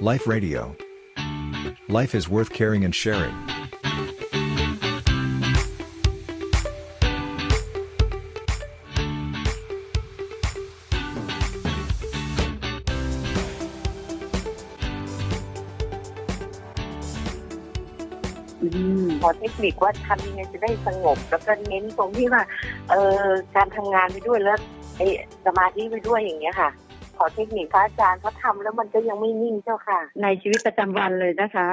Life Radio. Life is worth caring and sharing. อืมขอเทคนิคว่าทำยังไงจะได้สงบ แล้วก็เน้นตรงที่ว่า เออการทำงานไปด้วยแล้วไอ้สมาธิไปด้วยอย่างเงี้ยค่ะ ขอเทคนิคพระอาจารย์เขาทำแล้วมันก็ยังไม่นิ่งเจ้าค่ะ ในชีวิตประจำวันเลยนะคะ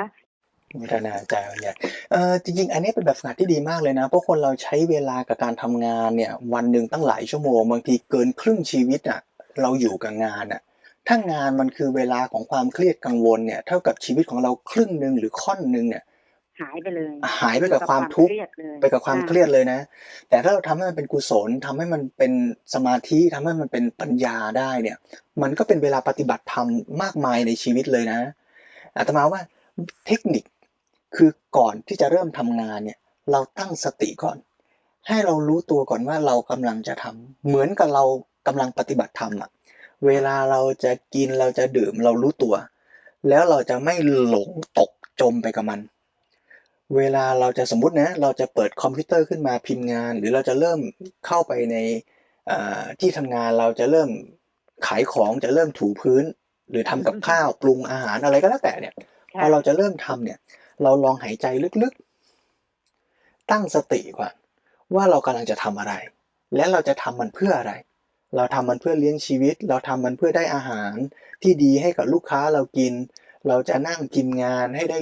พัฒนาใจเนี่ยเออจริง ๆ อันนี้เป็นแบบฝึกหัดที่ดีมากเลยนะ เพราะคนเราใช้เวลากับการทำงานเนี่ย วันหนึ่งตั้งหลายชั่วโมง บางทีเกินครึ่งชีวิตอะ เราอยู่กับงานอะ ถ้างานมันคือเวลาของความเครียดกังวลเนี่ย เท่ากับชีวิตของเราครึ่งหนึ่งหรือค่อนหนึ่งเนี่ย หายไปเลยหายไปกับความทุกข์เครียดเลยไปกับความเครียดเลยนะ แต่ถ้าเราทำให้มันเป็นกุศลทำให้มันเป็นสมาธิทำให้มันเป็นปัญญาได้เนี่ย มันก็เป็นเวลาปฏิบัติธรรมมากมายในชีวิตเลยนะอาตมาว่าเทคนิคคือก่อนที่จะเริ่มทำงานเนี่ย เราตั้งสติก่อน ให้เรารู้ตัวก่อนว่าเรากำลังจะทำเหมือนกับเรากำลังปฏิบัติธรรมอะเวลาเราจะกินเราจะดื่มเรารู้ตัว แล้วเราจะไม่หลงตกจมไปกับมัน เวลาเราจะสมมุตินะ เราจะเปิดคอมพิวเตอร์ขึ้นมาพิมพ์งาน หรือเราจะเริ่มเข้าไปในเอ่อที่ทำงานเราจะเริ่มขายของจะเริ่มถูพื้น หรือทำกับข้าวปรุงอาหารอะไรก็แล้วแต่เนี่ยพอเราจะเริ่มทำเนี่ย เราลองหายใจลึกๆ ตั้งสติก่อนว่าเรากำลังจะทำอะไร และเราจะทำมันเพื่ออะไร เราทำมันเพื่อเลี้ยงชีวิต เราทำมันเพื่อได้อาหารที่ดีให้กับลูกค้าเรากิน เราจะนั่งพิมพ์งานให้ได้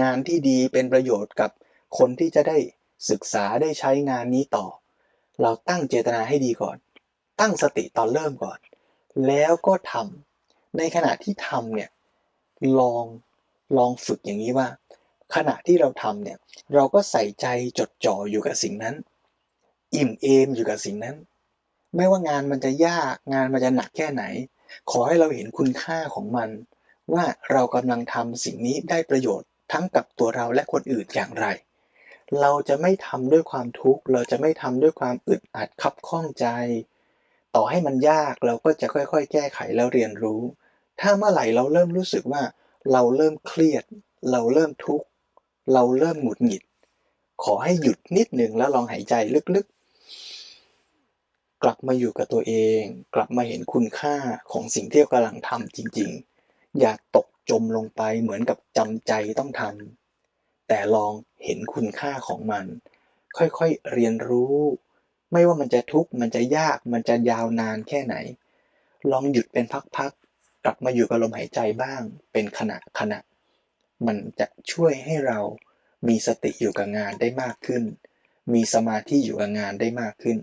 งานที่ดีเป็นประโยชน์กับคนที่จะได้ศึกษาได้ใช้งานนี้ต่อ เราตั้งเจตนาให้ดีก่อน ตั้งสติตอนเริ่มก่อน แล้วก็ทำในขณะที่ทำเนี่ยลองลองฝึกอย่างนี้ว่า ขณะที่เราทำเนี่ยเราก็ใส่ใจจดจ่ออยู่กับสิ่งนั้น อิ่มเอมอยู่กับสิ่งนั้น ไม่ว่างานมันจะยากงานมันจะหนักแค่ไหน ขอให้เราเห็นคุณค่าของมัน ว่าเรากำลังทำสิ่งนี้ได้ประโยชน์ ทั้งกับตัวเราและคนอื่นอย่างไร เราจะไม่ทำด้วยความทุกข์ เราจะไม่ทำด้วยความอึดอัดคับข้องใจ ต่อให้มันยากเราก็จะค่อยๆ แก้ไขแล้วเรียนรู้ ถ้าเมื่อไหร่เราเริ่มรู้สึกว่า เราเริ่มเครียด เราเริ่มทุกข์ เราเริ่มหงุดหงิด ขอให้หยุดนิดหนึ่งแล้วลองหายใจลึกๆ กลับมาอยู่กับตัวเอง กลับมาเห็นคุณค่าของสิ่งที่เรากำลังทำจริงๆ อย่าตก จมลงไปเหมือนกับจำใจต้องทำแต่ลองเห็นคุณค่าของมัน ค่อยๆเรียนรู้ ไม่ว่ามันจะทุกข์มันจะยากมันจะยาวนานแค่ไหน ลองหยุดเป็นพักๆกลับมาอยู่กับลมหายใจบ้าง เป็นขณะขณะ มันจะช่วยให้เรามีสติอยู่กับงานได้มากขึ้น มีสมาธิอยู่กับงานได้มากขึ้น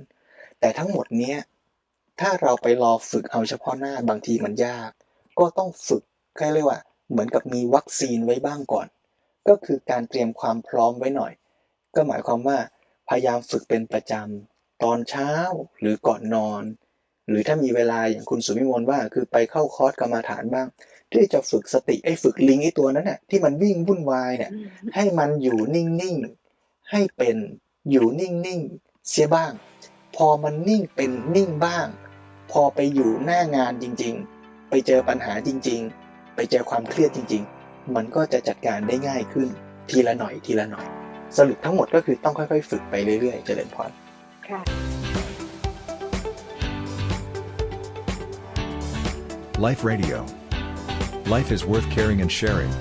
แต่ทั้งหมดเนี้ยถ้าเราไปรอฝึกเอาเฉพาะหน้าบางทีมันยาก ก็ต้องฝึกก็เรียกว่า เหมือนกับมีวัคซีนไว้บ้างก่อน ก็คือการเตรียมความพร้อมไว้หน่อย ก็หมายความว่าพยายามฝึกเป็นประจำตอนเช้าหรือก่อนนอน หรือถ้ามีเวลาอย่างคุณสุวิมลว่าคือไปเข้าคอร์สกรรมาฐานบ้าง ที่จะฝึกสติไอ้ฝึกลิงไอ้ตัวนั้นน่ะที่มันวิ่งวุ่นวายเนี่ยให้มันอยู่นิ่งๆให้เป็นอยู่นิ่งๆเสียบ้าง พอมันนิ่งเป็นนิ่งบ้าง พอไปอยู่หน้างานจริง ๆ ไปเจอปัญหาจริง ๆ ไปเจอความเครียดจริง ๆ มันก็จะจัดการได้ง่ายขึ้นทีละหน่อยทีละหน่อย สรุปทั้งหมดก็คือต้องค่อยๆ ฝึกไปเรื่อยๆ เจริญพรค่ะ Life Radio. Life is worth caring and sharing.